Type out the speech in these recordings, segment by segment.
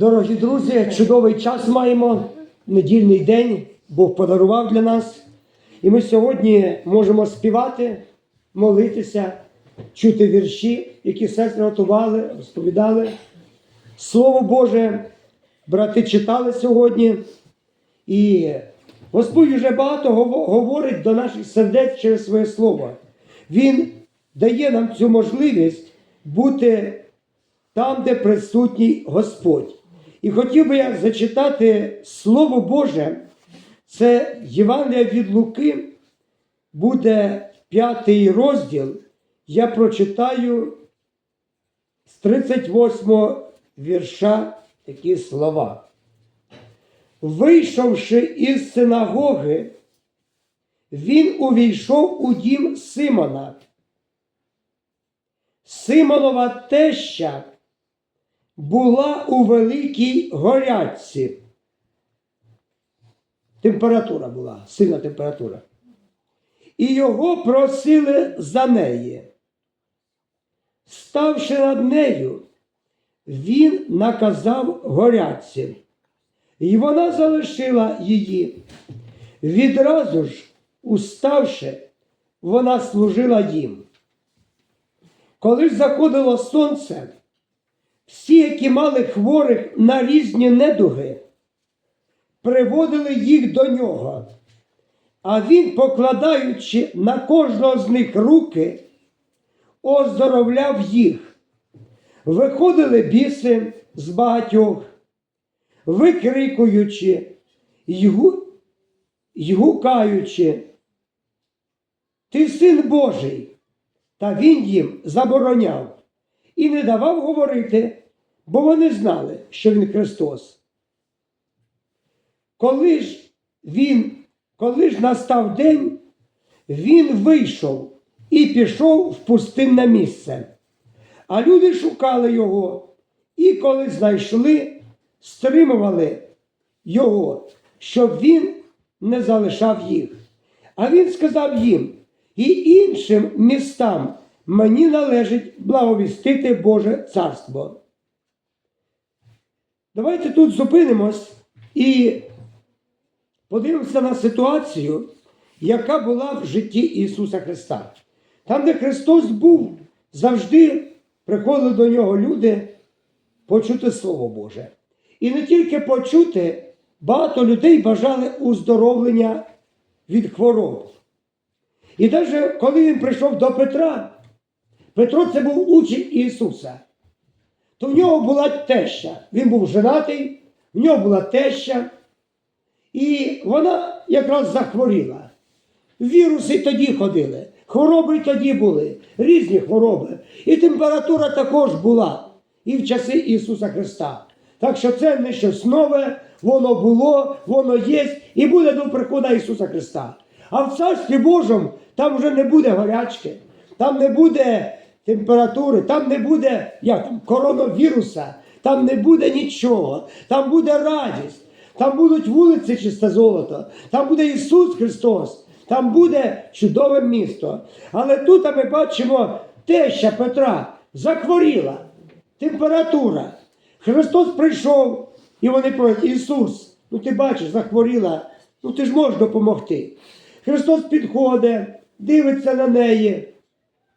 Дорогі друзі, чудовий час маємо, недільний день Бог подарував для нас. І ми сьогодні можемо співати, молитися, чути вірші, які сестри готували, розповідали. Слово Боже, брати читали сьогодні. І Господь вже багато говорить до наших сердець через своє слово. Він дає нам цю можливість бути там, де присутній Господь. І хотів би я зачитати Слово Боже, це Євангелія від Луки, буде п'ятий розділ. Я прочитаю з 38 вірша такі слова. Вийшовши із синагоги, він увійшов у дім Симона. Симонова теща була у великій горячці. Температура була, сильна температура. І його просили за неї. Ставши над нею, він наказав горячці. І вона залишила її. Відразу ж, уставши, вона служила їм. Коли заходило сонце, всі, які мали хворих на різні недуги, приводили їх до нього, а він, покладаючи на кожного з них руки, оздоровляв їх. Виходили біси з багатьох, викрикуючи й гукаючи, Ти син Божий. Та він їм забороняв і не давав говорити, бо вони знали, що він Христос. Коли ж він, коли ж настав день, він вийшов і пішов в пустинне місце. А люди шукали його, і коли знайшли, стримували його, щоб він не залишав їх. А він сказав їм, і іншим містам мені належить благовістити Боже царство. Давайте тут зупинимось і подивимося на ситуацію, яка була в житті Ісуса Христа. Там, де Христос був, завжди приходили до нього люди почути Слово Боже. І не тільки почути, багато людей бажали уздоровлення від хвороб. І навіть коли він прийшов до Петра, Петро це був учень Ісуса, то в нього була теща. Він був женатий, в нього була теща, і вона якраз захворіла. Віруси тоді ходили, хвороби тоді були, різні хвороби. І температура також була і в часи Ісуса Христа. Так що це не щось нове, воно було, воно є і буде до приходу Ісуса Христа. А в Царстві Божому там вже не буде горячки, там не буде температури, там не буде як там, коронавіруса, там не буде нічого, там буде радість, там будуть вулиці чисте золото, там буде Ісус Христос, там буде чудове місто. Але тут ми бачимо теща Петра захворіла, температура. Христос прийшов, і вони просять, Ісус, ну ти бачиш, захворіла, ну ти ж можеш допомогти. Христос підходить, дивиться на неї,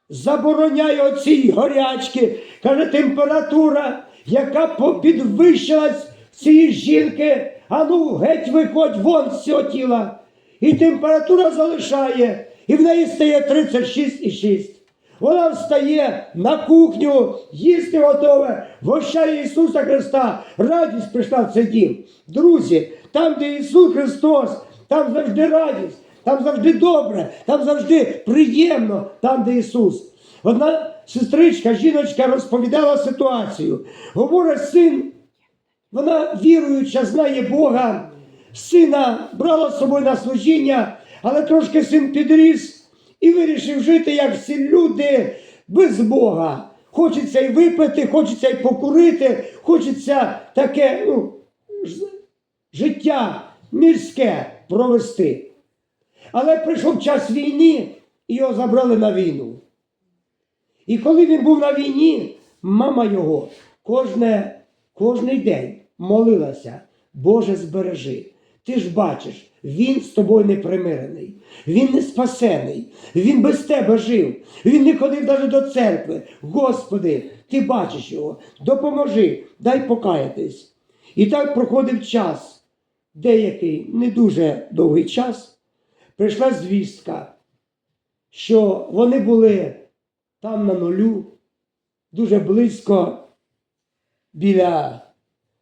забороняє оцій горячки, каже, температура, яка по- підвищилась в цієї жінки, а ну геть виходь вон з цього тіла. І температура залишає, і в неї стає 36,6. Вона встає на кухню, їсти готове, вощає Ісуса Христа. Радість прийшла в цей дім. Друзі, там, де Ісус Христос, там завжди радість, там завжди добре, там завжди приємно, там, де Ісус. Одна сестричка, жіночка розповідала ситуацію. Говорить, син, вона віруюча, знає Бога, сина брала з собою на служіння, але трошки син підріс і вирішив жити, як всі люди, без Бога. Хочеться й випити, хочеться й покурити, хочеться таке ну, життя мірське провести. Але прийшов час війни, і його забрали на війну. І коли він був на війні, мама його кожне, кожний день молилася, Боже, збережи. Ти ж бачиш, він з тобою не примирений, він не спасений, він без тебе жив, він не ходив навіть до церкви. Господи, ти бачиш його, допоможи, дай покаятись. І так проходив час, деякий не дуже довгий час, прийшла звістка, що вони були там на нулю, дуже близько біля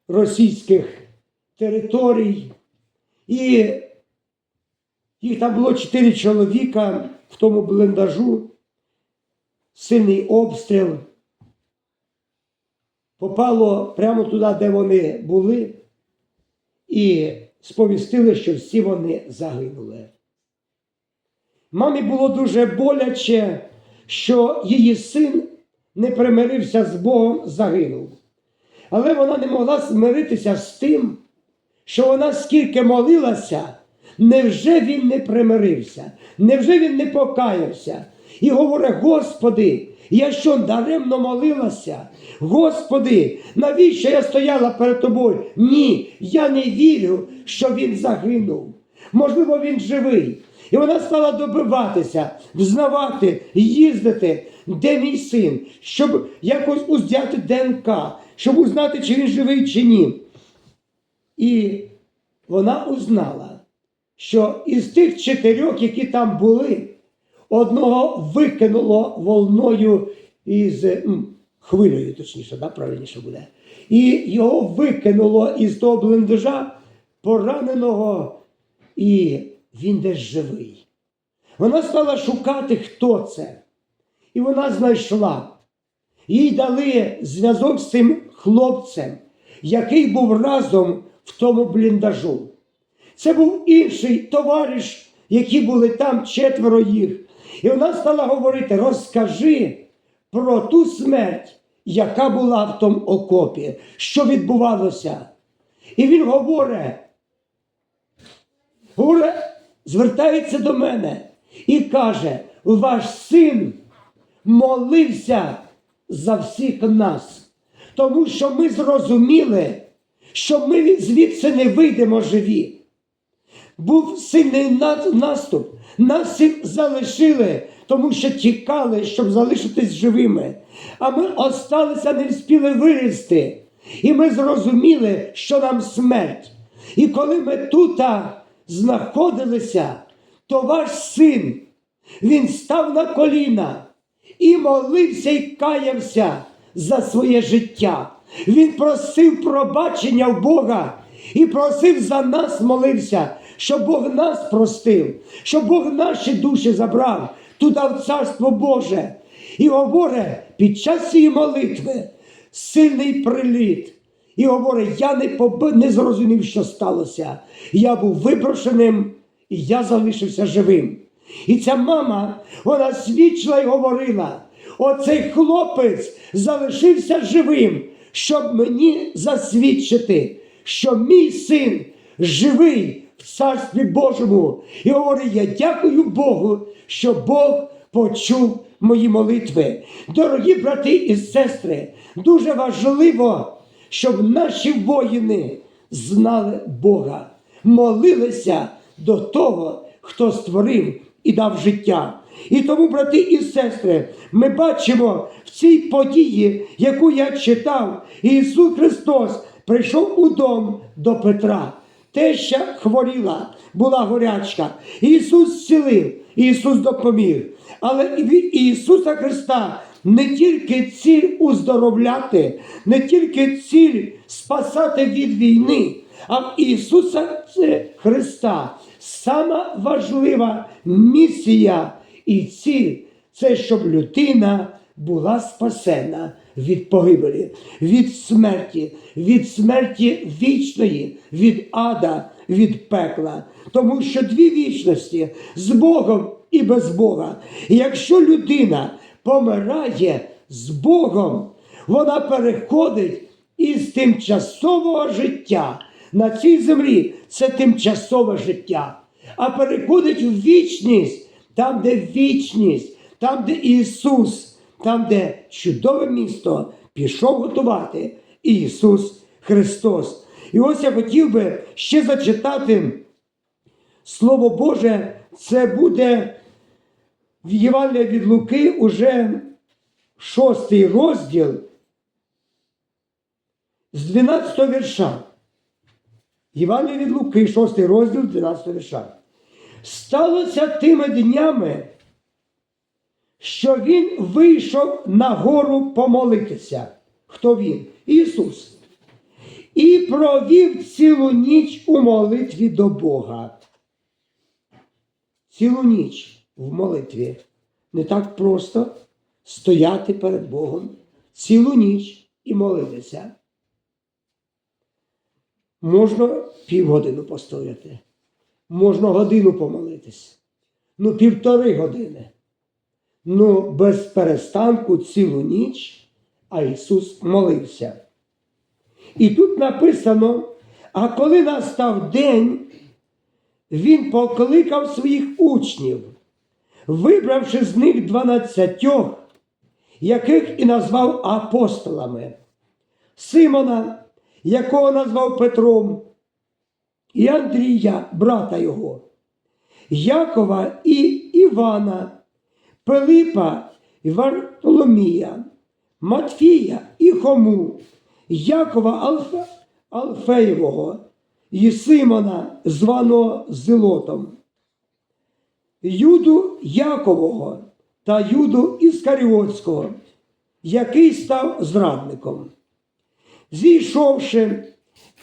російських територій. І їх там було чотири чоловіка в тому бліндажу, сильний обстріл. Попало прямо туди, де вони були, і сповістили, що всі вони загинули. Мамі було дуже боляче, що її син не примирився з Богом, загинув. Але вона не могла змиритися з тим, що вона скільки молилася, невже він не примирився, невже він не покаявся? І говорить: Господи, я що даремно молилася? Господи, навіщо я стояла перед тобою? Ні, я не вірю, що він загинув. Можливо, він живий. І вона стала добиватися, взнавати, їздити, де мій син, щоб якось узяти ДНК, щоб узнати, чи він живий, чи ні. І вона узнала, що із тих чотирьох, які там були, одного викинуло волною із хвилею, точніше, да, правильніше буде. І його викинуло із того бліндажа пораненого, і він десь живий. Вона стала шукати, хто це. І вона знайшла. Їй дали зв'язок з цим хлопцем, який був разом в тому бліндажу. Це був інший товариш, які були там четверо їх. І вона стала говорити: розкажи про ту смерть, яка була в тому окопі, що відбувалося. І він говорить, говорить, звертається до мене і каже: ваш син молився за всіх нас, тому що ми зрозуміли, що ми звідси не вийдемо живі. Був сильний наступ, нас всіх залишили, тому що тікали, щоб залишитись живими. А ми осталися, не встигли вилізти. І ми зрозуміли, що нам смерть. І коли ми тут а, знаходилися, то ваш син, він став на коліна і молився і каявся за своє життя. Він просив пробачення в Бога і просив за нас, молився, щоб Бог нас простив, щоб Бог наші душі забрав туди в Царство Боже. І говорить під час цієї молитви сильний приліт. І говорить, я не, поб... не зрозумів, що сталося. Я був виброшеним, і я залишився живим. І ця мама, вона свідчила і говорила: оцей хлопець залишився живим, щоб мені засвідчити, що мій син живий в Царстві Божому. І говорить, я дякую Богу, що Бог почув мої молитви. Дорогі брати і сестри, дуже важливо, щоб наші воїни знали Бога, молилися до того, хто створив і дав життя. І тому, брати і сестри, ми бачимо в цій події, яку я читав, Ісус Христос прийшов у дом до Петра. Теща хворіла, була горячка. Ісус зцілив, Ісус допоміг. Але від Ісуса Христа не тільки ціль уздоровляти, не тільки ціль спасати від війни, а в Ісуса Христа сама важлива місія і ціль це щоб людина була спасена від погибелі, від смерті, від смерті вічної, від ада, від пекла. Тому що дві вічності з Богом і без Бога. І якщо людина помирає з Богом, вона переходить із тимчасового життя на цій землі. Це тимчасове життя, а переходить в вічність, там, де вічність, там, де Ісус, там, де чудове місто пішов готувати Ісус Христос. І ось я хотів би ще зачитати Слово Боже, це буде в Євангелії від Луки уже шостий розділ з 12 вірша. Євангелія від Луки, 6 розділ, 12 вірша. Сталося тими днями, що він вийшов на гору помолитися. Хто він? Ісус. І провів цілу ніч у молитві до Бога. Цілу ніч в молитві. Не так просто стояти перед Богом цілу ніч і молитися. Можна півгодини постояти, можна годину помолитись, ну півтори години. Ну, без перестанку цілу ніч, а Ісус молився. І тут написано: а коли настав день, Він покликав своїх учнів, вибравши з них дванадцятьох, яких і назвав апостолами, Симона, якого назвав Петром, і Андрія, брата його, Якова і Івана, Пилипа і Вартоломія, Матфія і Хому, Якова Алфе, Алфеєвого і Симона, званого Зилотом, Юду Якового та Юду Іскаріотського, який став зрадником. Зійшовши,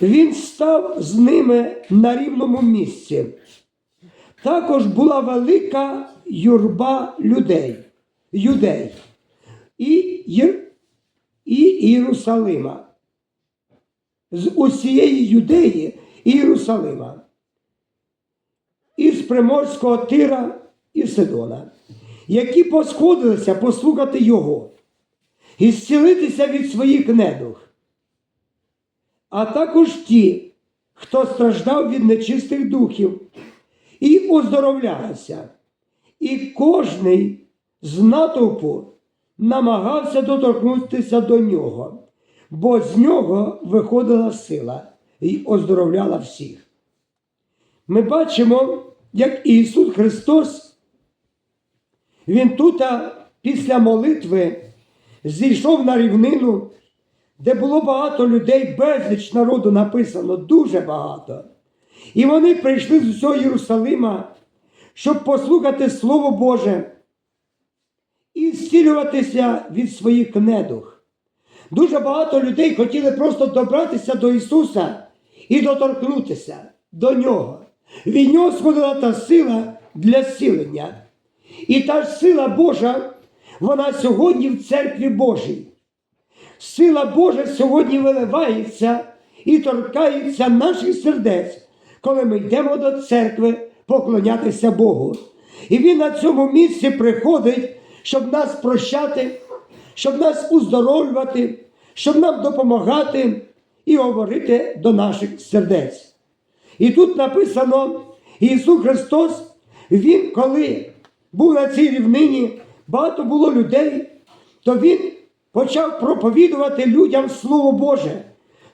він став з ними на рівному місці. Також була велика юрба людей, юдей і, і Єрусалима. З усієї юдеї і Єрусалима, із Приморського Тира і Сидона, які посходилися послухати його і зцілитися від своїх недух а також ті, хто страждав від нечистих духів, і оздоровлялися. І кожний з натовпу намагався доторкнутися до нього, бо з нього виходила сила і оздоровляла всіх. Ми бачимо, як Ісус Христос, Він тут після молитви зійшов на рівнину де було багато людей, безліч народу написано, дуже багато. І вони прийшли з усього Єрусалима, щоб послухати Слово Боже і зцілюватися від своїх недух. Дуже багато людей хотіли просто добратися до Ісуса і доторкнутися до Нього. Від нього сходила та сила для зцілення. І та ж сила Божа, вона сьогодні в церкві Божій. Сила Божа сьогодні виливається і торкається наших сердець, коли ми йдемо до церкви поклонятися Богу. І Він на цьому місці приходить, щоб нас прощати, щоб нас уздоровлювати, щоб нам допомагати і говорити до наших сердець. І тут написано: Ісус Христос, Він, коли був на цій рівнині, багато було людей, то Він почав проповідувати людям Слово Боже,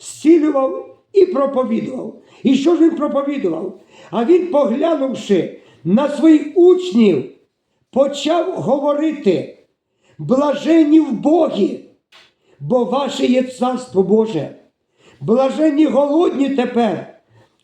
зцілював і проповідував. І що ж він проповідував? А він, поглянувши на своїх учнів, почав говорити: блаженні в Богі, бо ваше є царство Боже. Блаженні голодні тепер,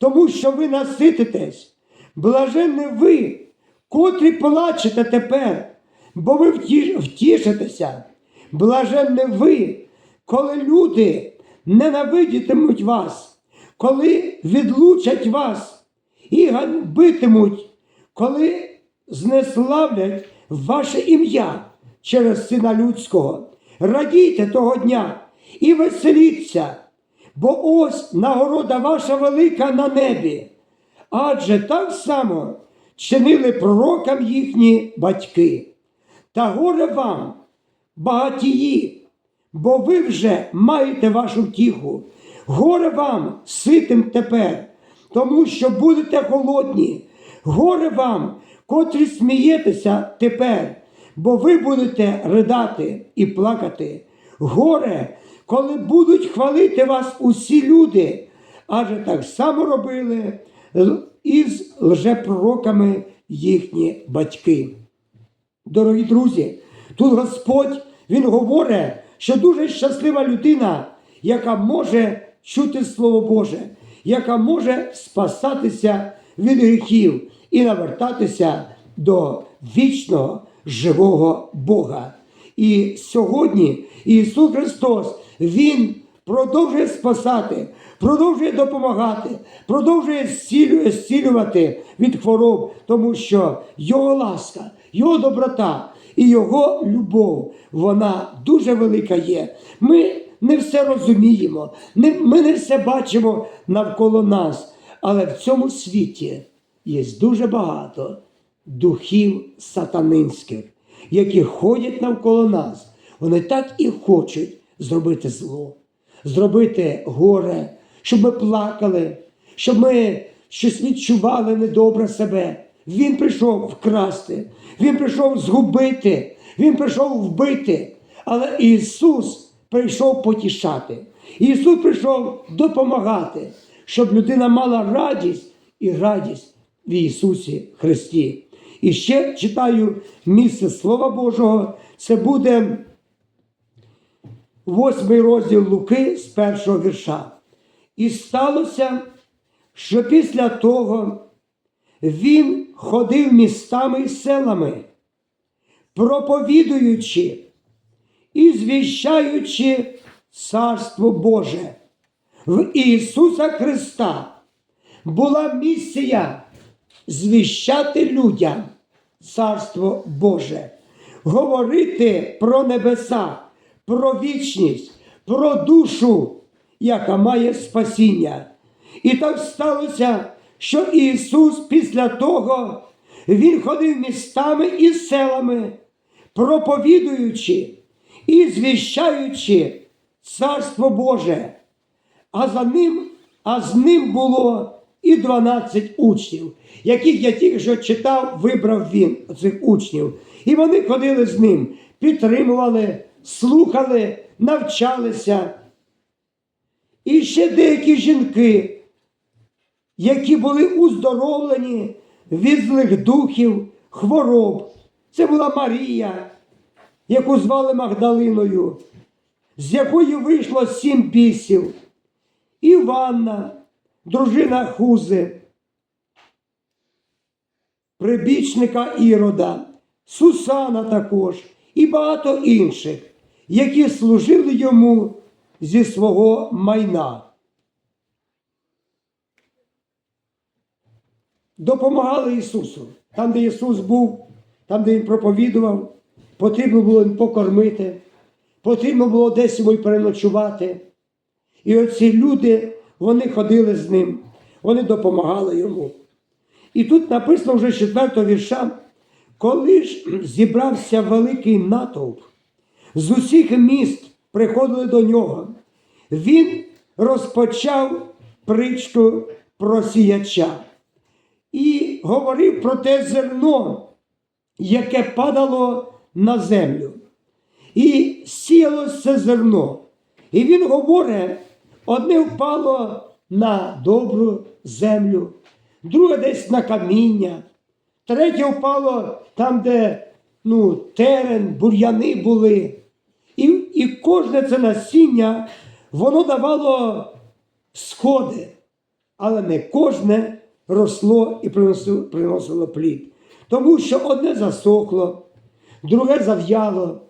тому що ви насититесь. Блаженні ви, котрі плачете тепер, бо ви втішитеся. Блаженне ви, коли люди ненавидітимуть вас, коли відлучать вас і ганьбитимуть, коли знеславлять ваше ім'я через Сина Людського. Радійте того дня і веселіться, бо ось нагорода ваша велика на небі. Адже так само чинили пророкам їхні батьки. Та горе вам багатії, бо ви вже маєте вашу втіху. Горе вам, ситим тепер, тому що будете голодні. Горе вам, котрі смієтеся тепер, бо ви будете ридати і плакати. Горе, коли будуть хвалити вас усі люди, адже так само робили із лжепророками їхні батьки. Дорогі друзі, тут Господь Він говорить, що дуже щаслива людина, яка може чути Слово Боже, яка може спасатися від гріхів і навертатися до вічного живого Бога. І сьогодні Ісус Христос, Він продовжує спасати, продовжує допомагати, продовжує зцілю- зцілювати від хвороб, тому що Його ласка, Його доброта і Його любов, вона дуже велика є. Ми не все розуміємо, ми не все бачимо навколо нас, але в цьому світі є дуже багато духів сатанинських, які ходять навколо нас. Вони так і хочуть зробити зло, зробити горе, щоб ми плакали, щоб ми щось відчували недобре себе. Він прийшов вкрасти, Він прийшов згубити, Він прийшов вбити. Але Ісус прийшов потішати. Ісус прийшов допомагати, щоб людина мала радість і радість в Ісусі Христі. І ще читаю місце Слова Божого. Це буде восьмий розділ Луки з першого вірша. І сталося, що після того він ходив містами і селами, проповідуючи і звіщаючи Царство Боже. В Ісуса Христа була місія звіщати людям Царство Боже, говорити про небеса, про вічність, про душу, яка має спасіння. І так сталося, що Ісус після того Він ходив містами і селами, проповідуючи і звіщаючи Царство Боже. А за ним, а з ним було і 12 учнів, яких я тільки що читав, вибрав він цих учнів. І вони ходили з ним, підтримували, слухали, навчалися. І ще деякі жінки, які були уздоровлені від злих духів, хвороб. Це була Марія, яку звали Магдалиною, з якої вийшло сім бісів. Іванна, дружина Хузи, прибічника Ірода, Сусана також і багато інших, які служили йому зі свого майна. Допомагали Ісусу. Там, де Ісус був, там, де Він проповідував, потрібно було їм покормити, потрібно було десь йому й переночувати. І оці люди, вони ходили з ним, вони допомагали йому. І тут написано вже 4 вірша, коли ж зібрався великий натовп, з усіх міст приходили до нього. Він розпочав притчу про сіяча і говорив про те зерно, яке падало на землю. І сіялось це зерно. І він говорить, одне впало на добру землю, друге десь на каміння, третє впало там, де ну, терен, бур'яни були. Кожне це насіння, воно давало сходи, але не кожне росло і приносило плід. Тому що одне засохло, друге зав'яло,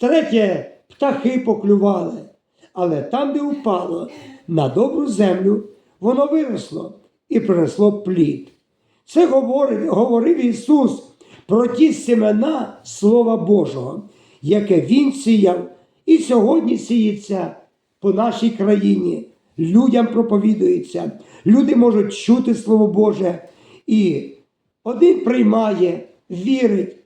третє птахи поклювали. Але там, де упало на добру землю, воно виросло і принесло плід. Це говорив, говорив Ісус про ті семена Слова Божого, яке Він сіяв і сьогодні сіється по нашій країні. Людям проповідується, люди можуть чути Слово Боже. І один приймає, вірить,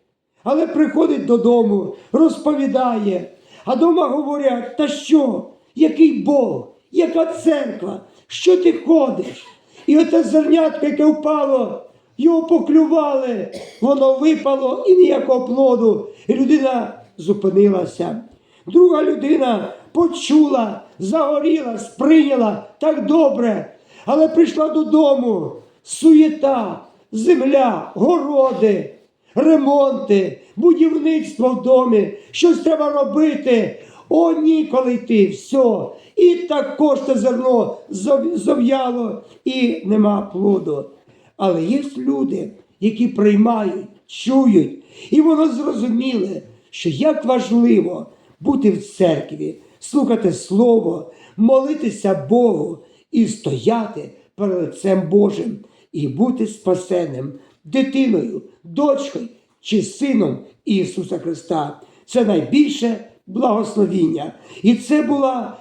але приходить додому, розповідає. А дома говорять, та що, який Бог, яка церква, що ти ходиш? І оте зернятко, яке впало, його поклювали, воно випало і ніякого плоду. І людина зупинилася. Друга людина почула, загоріла, сприйняла так добре, але прийшла додому суєта, земля, городи, ремонти, будівництво в домі, щось треба робити. О, ніколи йти, все. І також те зерно зов'яло і нема плоду. Але є люди, які приймають, чують, і воно зрозуміле, що як важливо бути в церкві, слухати Слово, молитися Богу і стояти перед лицем Божим і бути спасеним дитиною, дочкою чи сином Ісуса Христа. Це найбільше благословіння. І це була,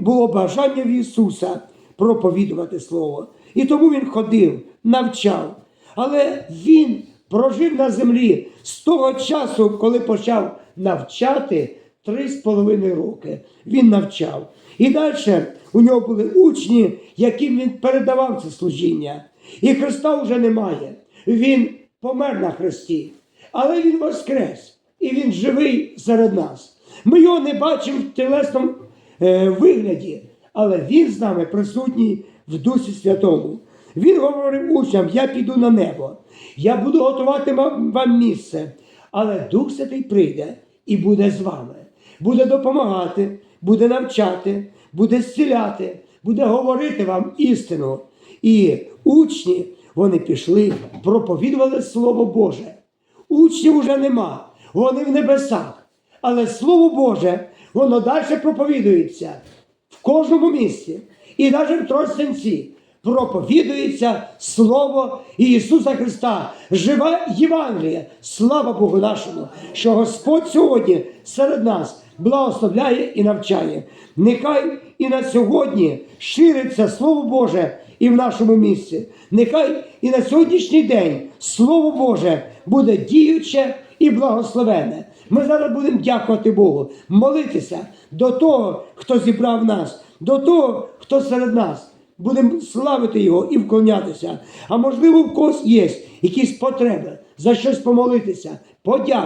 було бажання в Ісуса проповідувати Слово. І тому Він ходив, навчав. Але Він прожив на землі з того часу, коли почав навчати три з половиною роки. Він навчав. І далі у нього були учні, яким він передавав це служіння. І Христа вже немає. Він помер на хресті, але Він воскрес, і Він живий серед нас. Ми його не бачимо в тілесному е, вигляді, але Він з нами присутній в Дусі Святому. Він говорив учням: я піду на небо, я буду готувати вам місце, але Дух Святий прийде і буде з вами, буде допомагати, буде навчати, буде зціляти, буде говорити вам істину. І учні вони пішли, проповідували Слово Боже. Учнів уже нема, вони в небесах. Але Слово Боже, воно далі проповідується в кожному місці. І навіть в Тростянці проповідується Слово Ісуса Христа, жива Євангелія. Слава Богу нашому, що Господь сьогодні серед нас благословляє і навчає. Нехай і на сьогодні шириться Слово Боже і в нашому місці. Нехай і на сьогоднішній день Слово Боже буде діюче і благословене. Ми зараз будемо дякувати Богу, молитися до того, хто зібрав нас, до того, хто серед нас. Будемо славити Його і вклонятися. А можливо, в когось є якісь потреби за щось помолитися. Подякувати.